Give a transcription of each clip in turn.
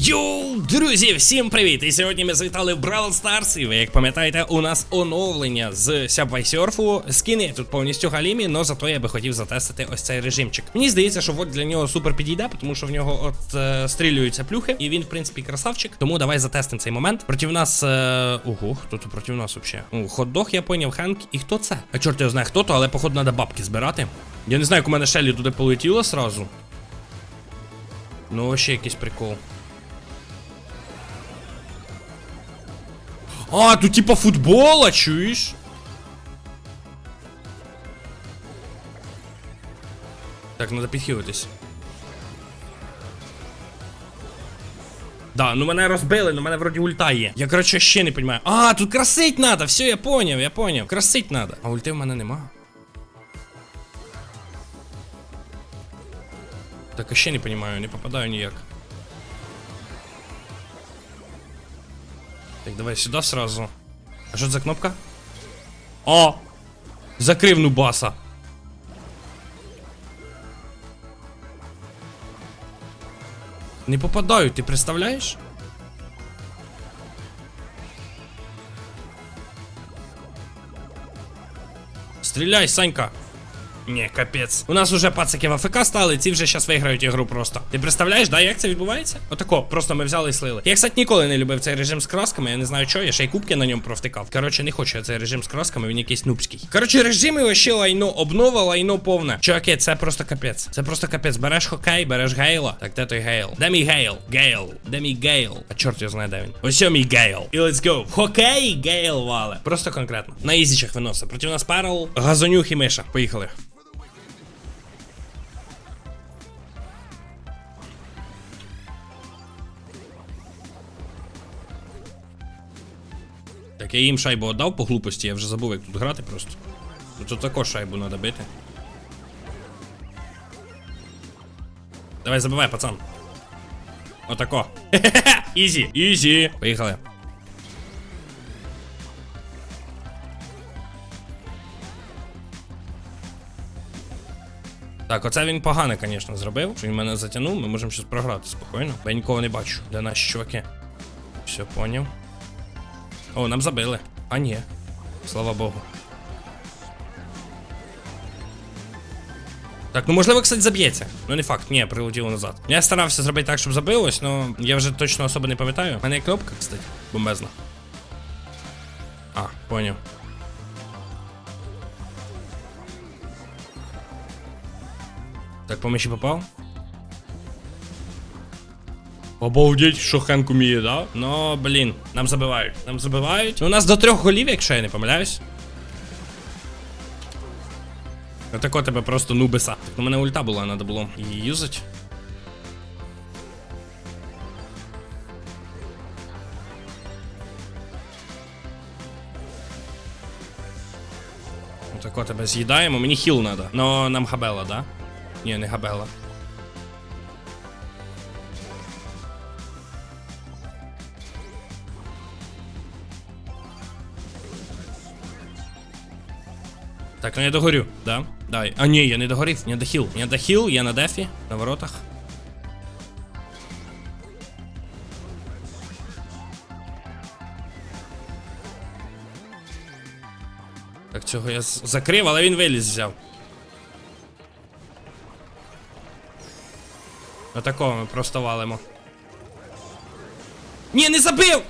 Йоу, друзі, всім привіт! І сьогодні ми завітали в Brawl Stars. І ви як пам'ятаєте, у нас оновлення з Subway Surf. Скини тут повністю галімі, але зато я би хотів затестити ось цей режимчик. Мені здається, що вот для нього супер підійде, тому що в нього от е, стрілюються плюхи, і він, в принципі, красавчик. Тому давай затестимо цей момент. Проти нас. Е... Ого, хто тут проти нас взагалі? Хот-дог, я поняв, Хенк. І хто це? А чорт його знає, хто то, але походу треба бабки збирати. Я не знаю, як у мене Шелі туди полетіло сразу. Ну, ще якийсь прикол. А, тут типа футбола, чуєш? Так, надо підхилитись. Да, ну мене розбили, ну мене вроді ульта є. Я, короче, ще не розумію. А, тут красить надо, все, я поняв, я поняв. Красить надо. А ульти в мене нема. Так, я ще не розумію, не попадаю ніяк. Давай сюда сразу. А що це за кнопка? О! Закрив нубаса. Не попадаю, ти представляєш? Стріляй, Санька. Ні, капець. У нас уже пацики в АФК стали, ці вже зараз виграють ігру просто. Ти представляєш, да, як це відбувається? Отако, просто ми взяли і слили. Я, кстати, ніколи не любив цей режим з красками, я не знаю чого, я ще й кубки на ньому провтикав. Коротше, не хочу я цей режим з красками, він якийсь нубський. Коротше, режими вообще лайно, обнова лайно повне. Чуваки, це просто капець. Це просто капець. Береш хокей, береш гейла. Так, де той гейл? Де мій гейл? Гейл. Де мій гейл? А чорт його знає, де він. Ось мій гейл. І let's go. Хокей гейл вале. Просто конкретно. На ізічах виносить. Проти нас перл, газонюх і миша. Поїхали. Так, я їм шайбу віддав по глупості, я вже забув, як тут грати просто. Ну тут також шайбу треба бити. Давай забивай, пацан. Отако. Ізі, ізі. Поїхали. Так, оце він погано, звісно, зробив. Що він мене затягнув, ми можемо щось програти спокійно. Я нікого не бачу. Де наші чуваки? Все, поняв. О, нам забили. А ні. Слава Богу. Так, ну можливо, кстати, заб'ється. Ну не факт, ні, прилетіло назад. Я старався зробити так, щоб забилось, але я вже точно особо не пам'ятаю. У мене є кнопка, кстати, бомбезна. А, поняв. Так, по миші попав. Обалдеть, що Хенк уміє, да? Ну, блін, нам забивають. Нам забивають. Ну, у нас до трьох голів, якщо я не помиляюсь. Отако тебе просто нубиса. Так у мене ульта була, треба було її юзати. Отако тебе з'їдаємо. Мені хіл треба. Но нам габела, да? Ні, не габела. Так, ну я догорю, да? Давай. А ні, я не догорів, я дохіл. Я дохіл, я на дефі, на воротах. Так, цього я закрив, але він виліз взяв. Отакого ми просто валимо. Ні, не забив!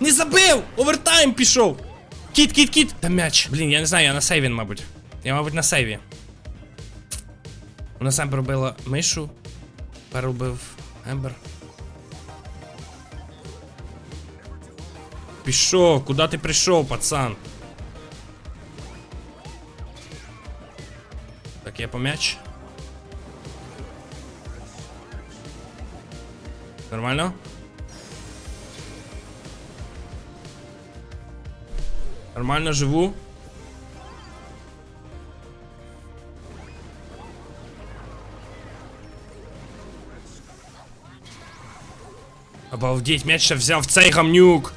Не забив! Овертайм пішов! Кіт, кіт, кіт! Та м'яч. Блін, я не знаю, я на сейві, мабуть. Я, мабуть, на сейві. У нас Ембер робила мишу. Перебив Ембер. Пішов, куди ти прийшов, пацан? Так, я по м'яч. Нормально? Нормально живу. Обалдеть, м'яч ще взяв цей гамнюк.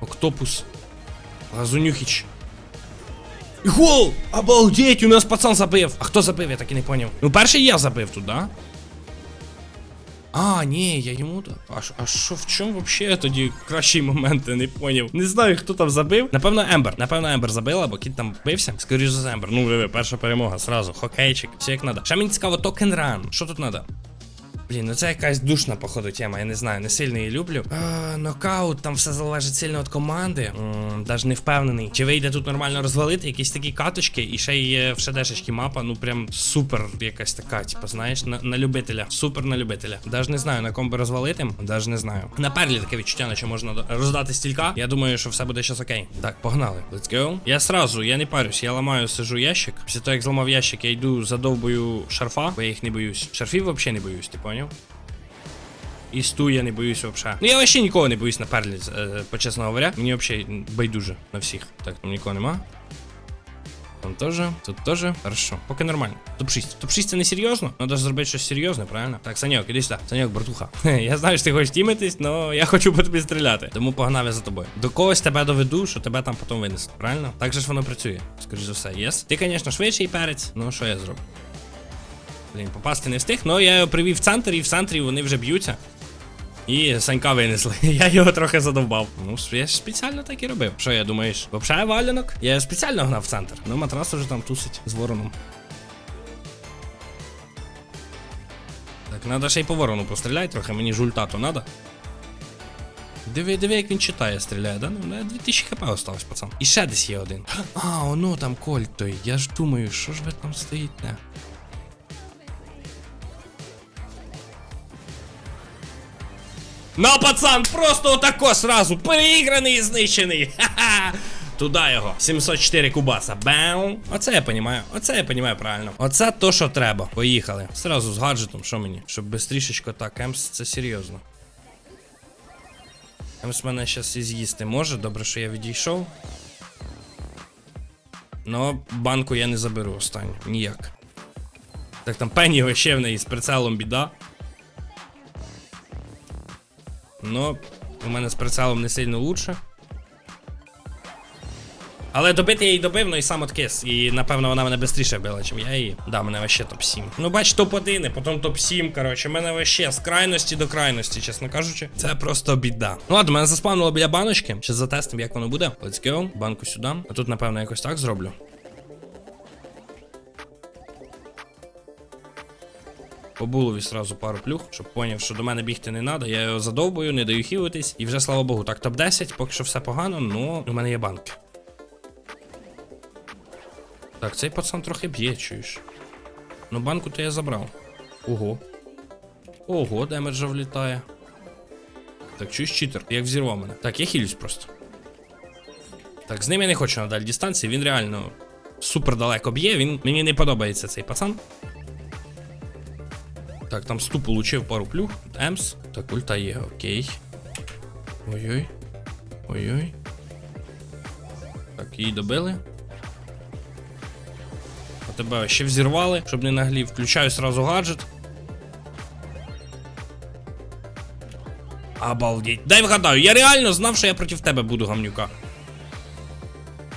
Октопус. Газунюхіч. І Гол! Обалдеть, у нас пацан забив. А хто забив, я так і не поняв. Ну, перший я забив тут, да? А, ні, я йому дав. А, а що в чому вообще тоді кращий момент, я не поняв. Не знаю, хто там забив. Напевно, Ембер. Напевно, Ембер забила, бо кіт там бився. Скоріше за Ембер. Ну, перша перемога, сразу. Хокейчик, все як надо. Ще мені цікаво, токен ран. Що тут надо? Блін, ну це якась душна, походу, тема, я не знаю, не сильно її люблю. А, нокаут, там все залежить сильно від команди. Даже не впевнений. Чи вийде тут нормально розвалити, якісь такі каточки, і ще є в шедешечки мапа, ну прям супер якась така, типу, знаєш, на, на любителя. Супер на любителя. Даже не знаю, на ком би розвалити, даже не знаю. На перлі таке відчуття, наче можна роздати стілька. Я думаю, що все буде щас окей. Так, погнали. Let's go. Я сразу, я не парюсь, я ламаю, сижу ящик. Після того, як зламав ящик, я йду задовбую шарфа, бо я їх не боюсь. Шарфів взагалі не боюсь, ти поняв? І сту я не боюсь вообще. Ну я вообще нікого не боюсь на е, по-чесно говоря. Мені вообще байдуже на всіх. Так, там нікого нема. Там теж, тут теж. Хорошо. Поки нормально. Топ-6. Топ-6 це не серйозно. Надо ж зробити щось серйозне, правильно? Так, Саньок, іди сюди. Саньок, братуха. Я знаю, що ти хочеш тімитись, але я хочу по тобі стріляти. Тому погнав я за тобою. До когось тебе доведу, що тебе там потім винесуть, правильно? Так же ж воно працює. Скоріше за все, єс. Ти, звісно, швидший перець. Ну що я зроблю? Блін, попасти не встиг, але я його привів в центр, і в центрі вони вже б'ються. І Санька винесли. Я його трохи задовбав. Ну, я ж спеціально так і робив. Що я думаєш? Вообще валянок? Я спеціально гнав в центр. Ну, матрас уже там тусить з вороном. Так, надо ще й по ворону постріляй трохи, мені жультату надо. Диви, диви, як він читає, стріляє, да? Ну, на 2000 хп осталось, пацан. І ще десь є один. А, оно там кольт той. Я ж думаю, що ж ви там стоїте? На, пацан, просто отако сразу. Переіграний і знищений. Ха-ха. Туда його. 704 кубаса. Бау. Оце я понімаю. Оце я понімаю правильно. Оце то, що треба. Поїхали. Сразу з гаджетом, що мені? Щоб бистрішечко так. Емс, це серйозно. Емс мене зараз і з'їсти може. Добре, що я відійшов. Ну, банку я не заберу останню. Ніяк. Так там пені ще в неї з прицелом біда. Ну, у мене з прицелом не сильно лучше. Але добити я її добив, ну і сам откис. І напевно вона мене швидше била, чим я її. Да, мене вообще топ-7. Ну бач, топ-1, і потім топ-7, коротше. Мене вообще з крайності до крайності, чесно кажучи. Це просто біда. Ну ладно, мене заспавнило біля баночки. Ще затестимо, як воно буде. Let's go. Банку сюди. А тут, напевно, якось так зроблю. По булові сразу пару плюх, щоб поняв, що до мене бігти не треба. Я його задовбую, не даю хілитись. І вже слава Богу, так топ-10, поки що все погано, ну у мене є банки. Так, цей пацан трохи б'є, чуєш. Ну банку то я забрав. Ого. Ого, демеджа влітає. Так, чуєш читер, як взірвав мене. Так, я хілюсь просто. Так, з ним я не хочу на далі дистанції, він реально супер далеко б'є, він мені не подобається цей пацан. Так, там сту получив пару плюх. Емс. Так, ульта є, окей. Ой-ой. Ой-ой. Так, її добили. А тебе ще взірвали, щоб не наглів. Включаю сразу гаджет. Обалдеть. Дай вгадаю, я реально знав, що я проти тебе буду гамнюка.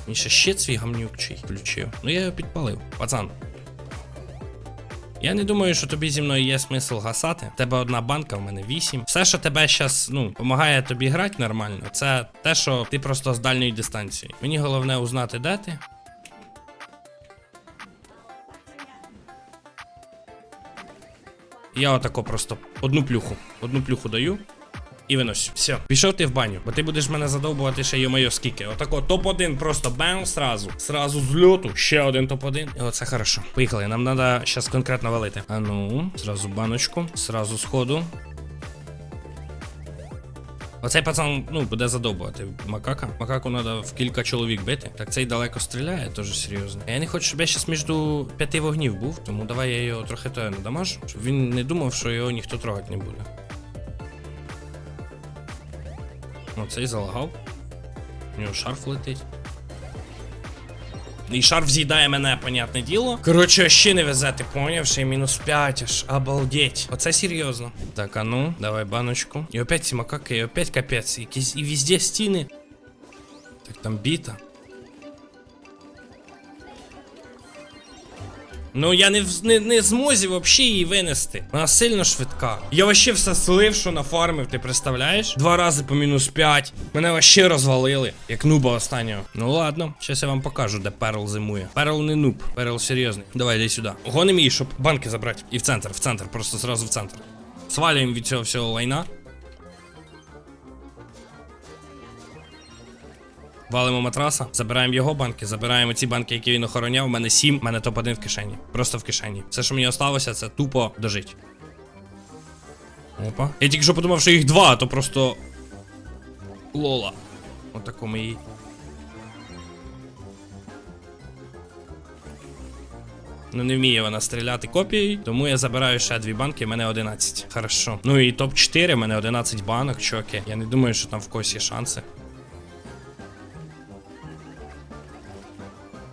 Він ще щит свій гамнюкчий включив. Ну я його підпалив. Пацан, я не думаю, що тобі зі мною є смисл гасати. Тебе одна банка, в мене вісім. Все, що тебе зараз, ну, допомагає тобі грати нормально, це те, що ти просто з дальньої дистанції. Мені головне узнати, де ти. Я отако просто одну плюху. Одну плюху даю. І винось. Все, пішов ти в баню, бо ти будеш мене задовбувати ще йо-моє скільки. Отако топ-1 просто бам, сразу. Сразу з льоту. Ще один топ-1. І оце хорошо. Поїхали, нам треба зараз конкретно валити. А ну, зразу баночку, сразу сходу. Оцей пацан, ну, буде задовбувати макака. Макаку треба в кілька чоловік бити. Так цей далеко стріляє, дуже серйозно. Я не хочу, щоб я зараз між п'яти вогнів був, тому давай я його трохи то надамажу, щоб він не думав, що його ніхто трогати не буде. Ну, цей залагав. У нього шарф летить. І шарф з'їдає мене, понятне діло. Коротше, ще не везе, ти поняв, ще мінус 5 аж. Обалдеть. Оце серйозно. Так, а ну, давай баночку. І опять ці макаки, і опять капець. Якісь і везде стіни. Так, там біта. Ну я не, в- не, не змозі взагалі її винести. Вона сильно швидка. Я вообще все слив, що нафармив, ти представляєш? Два рази по мінус 5. Мене вообще розвалили, як нуба останнього. Ну ладно, щас я вам покажу, де перл зимує. Перл не нуб, перл серйозний. Давай, йди сюди. Гоним її, щоб банки забрати. І в центр, в центр, просто зразу в центр. Свалюємо від цього всього лайна. Валимо матраса, забираємо його банки, забираємо ці банки, які він охороняв. У мене 7, у мене топ-1 в кишені. Просто в кишені. Все, що мені осталося, це тупо дожить. Опа. Я тільки що подумав, що їх два, то просто. Лола. Отако ми її. Ну не вміє вона стріляти копією, тому я забираю ще дві банки, в мене 11. Хорошо. Ну і топ-4, в мене 11 банок, чоки. Я не думаю, що там в когось є шанси.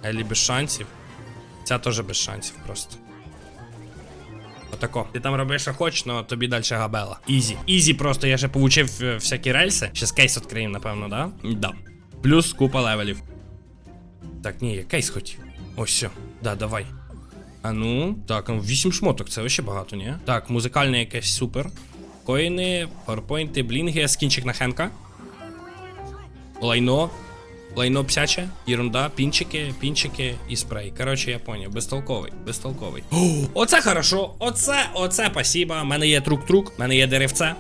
Елі без шансів. Ця теж без шансів просто. Отако. Ти там робиш, що хочеш, но тобі далі габела. Ізі. Ізі просто, я ще получив е, всякі рельси. Ще кейс відкриємо, напевно, да? Да. Плюс купа левелів. Так, ні, я кейс хоч. Ось все. Да, давай. А ну, так, 8 шмоток, це вообще багато, ні? Так, музикальне якесь супер. Коїни, пауерпойнти, блінги, скінчик на Хенка. Лайно. Лайно псяче, ерунда, пінчики, пінчики і спрей. Коротше, я поняв, безтолковий, безтолковий. О, оце хорошо, оце, оце спасибо. У мене є трук-трук, у мене є деревце.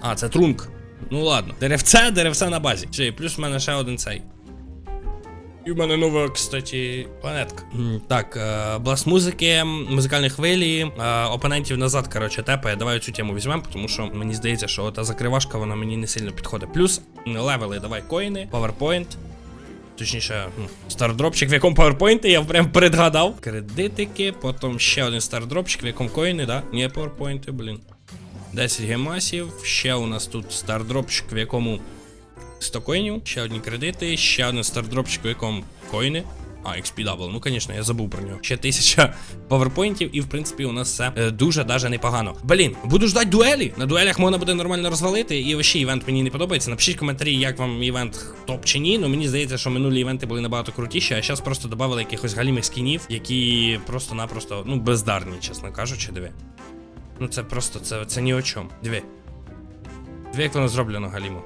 А, це трунк. Ну ладно. Деревце, деревце на базі. Чи, плюс в мене ще один цей. І в мене нова, кстати, планетка. Так, е, блас музики, музикальні хвилі, е, опонентів назад, коротше, тепає. Давай цю тему візьмемо, тому що мені здається, що та закривашка вона мені не сильно підходить. Плюс левели, давай коїни, PowerPoint. Точніше, стардропчик, в якому PowerPoint, я прям передгадав. Кредитики, потім ще один стардропчик, в якому коїни, да? Ні, PowerPoint, блін. 10 гемасів, ще у нас тут стардропчик, в якому 100 коїнів, ще одні кредити, ще один стардропчик, в якому коїни. А, XP Double, ну звісно, я забув про нього. Ще тисяча паверпойнтів, і в принципі у нас все е, дуже даже непогано. Блін, буду ждати дуелі. На дуелях можна буде нормально розвалити. І вообще івент мені не подобається. Напишіть коментарі, як вам івент топ чи ні. Ну мені здається, що минулі івенти були набагато крутіші, а зараз просто додали якихось галімих скінів, які просто-напросто, ну, бездарні, чесно кажучи, диви. Ну це просто, це, це ні о чому. Диви. Диви, як воно зроблено галімо.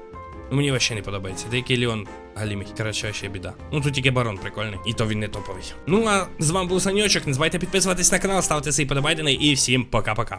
Мені вообще не подобається. Деякий Леон галімий. Коротше, ще біда. Ну тут тільки барон прикольний. І то він не топовий. Ну а з вами був Саньочок. Не забувайте підписуватись на канал, ставити свої подобайдени і всім пока-пока.